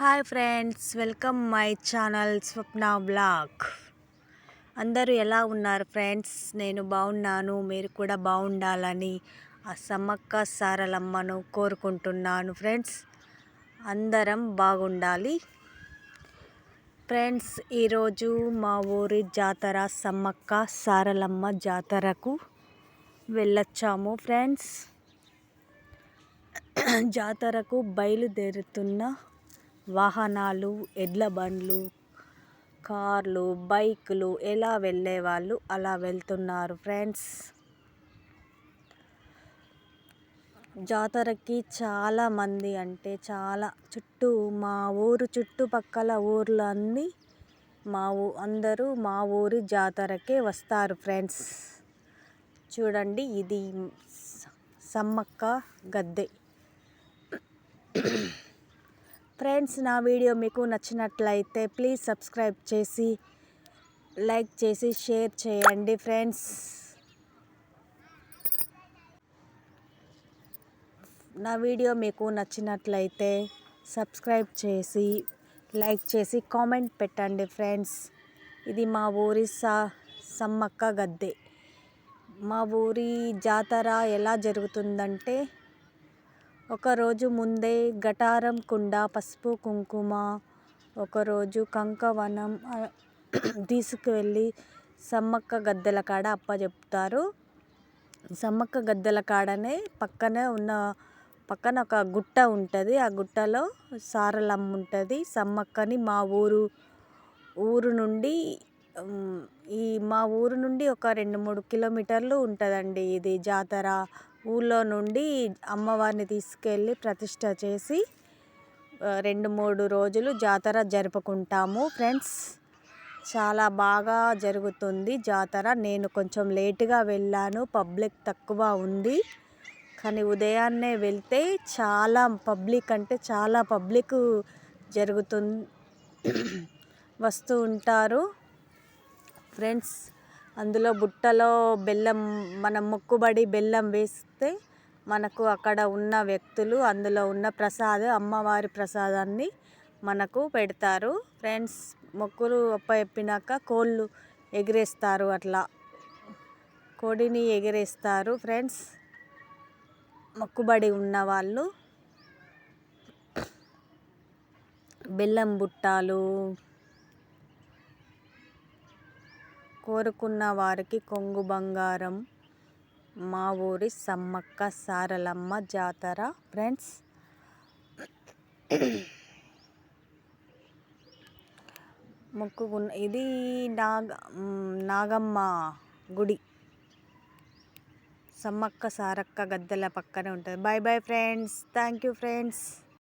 Hi friends welcome my channel Swapna blog. అందరూ ఎలా ఉన్నారు ఫ్రెండ్స్? నేను బాగున్నాను మీరు కూడా బాగుండాలని ఆ సమ్మక్క సారలమ్మను కోరుకుంటున్నాను ఫ్రెండ్స్. అందరం బాగుండాలి. ఫ్రెండ్స్ ఈరోజు మా ఊరి జాతర సమ్మక్క సారలమ్మ జాతరకు వెళ్ళొచ్చాము ఫ్రెండ్స్. జాతరకు బయలుదేరుతున్న వాహనాలు ఎడ్ల బండ్లు కార్లు బైకులు ఎలా వెళ్ళే వాళ్ళు అలా వెళ్తున్నారు ఫ్రెండ్స్. జాతరకి చాలామంది అంటే చాలా చుట్టూ మా ఊరు చుట్టుపక్కల ఊర్లన్నీ మా ఊ అందరూ మా ఊరి జాతరకే వస్తారు ఫ్రెండ్స్. చూడండి ఇది సమ్మక్క గద్దె. ఫ్రెండ్స్ నా వీడియో మీకు నచ్చినట్లయితే ప్లీజ్ సబ్స్క్రైబ్ చేసి లైక్ చేసి షేర్ చేయండి ఫ్రెండ్స్. నా వీడియో మీకు నచ్చినట్లయితే సబ్స్క్రైబ్ చేసి లైక్ చేసి కామెంట్ పెట్టండి ఫ్రెండ్స్. ఇది మా ఊరి సా సమ్మక్క గద్దె. మా ఊరి జాతర ఎలా జరుగుతుందంటే ఒకరోజు ముందే గటారం కుండ పసుపు కుంకుమ ఒకరోజు కంకవనం తీసుకువెళ్ళి సమ్మక్క గద్దెల కాడ అప్పచెప్తారు సమ్మక్క గద్దెల కాడనే పక్కనే ఉన్న పక్కన ఒక గుట్ట ఉంటుంది. ఆ గుట్టలో సారలమ్మ ఉంటుంది. సమ్మక్కని మా ఊరు ఊరు నుండి ఈ మా ఊరు నుండి ఒక రెండు మూడు కిలోమీటర్లు ఉంటుందండి ఇది జాతర. ఊళ్ళో నుండి అమ్మవారిని తీసుకెళ్ళి ప్రతిష్ట చేసి రెండు మూడు రోజులు జాతర జరుపుకుంటాము. ఫ్రెండ్స్ చాలా బాగా జరుగుతుంది జాతర. నేను కొంచెం లేటుగా వెళ్ళాను పబ్లిక్ తక్కువ ఉంది. కానీ ఉదయాన్నే వెళ్తే చాలా పబ్లిక్ అంటే చాలా పబ్లిక్ జరుగుతుంది వస్తూ ఉంటారు. ఫ్రెండ్స్ అందులో బుట్టలో బెల్లం మనం మొక్కుబడి బెల్లం వేస్తే మనకు అక్కడ ఉన్న వ్యక్తులు అందులో ఉన్న ప్రసాదం అమ్మవారి ప్రసాదాన్ని మనకు పెడతారు. ఫ్రెండ్స్ మొక్కులు చెప్పినాక కోళ్ళు ఎగిరేస్తారు అట్లా. కోడిని ఎగిరేస్తారు. ఫ్రెండ్స్ మొక్కుబడి ఉన్నవాళ్ళు బెల్లం బుట్టాలు కోరుకున్న వారికి కొంగు బంగారం. మా ఊరి సమ్మక్క సారలమ్మ జాతర. ఫ్రెండ్స్ మొక్కుకున్న ఇది నాగ నాగమ్మ గుడి. సమ్మక్క సారక్క గద్దెల పక్కనే ఉంటుంది. Bye bye friends thank you friends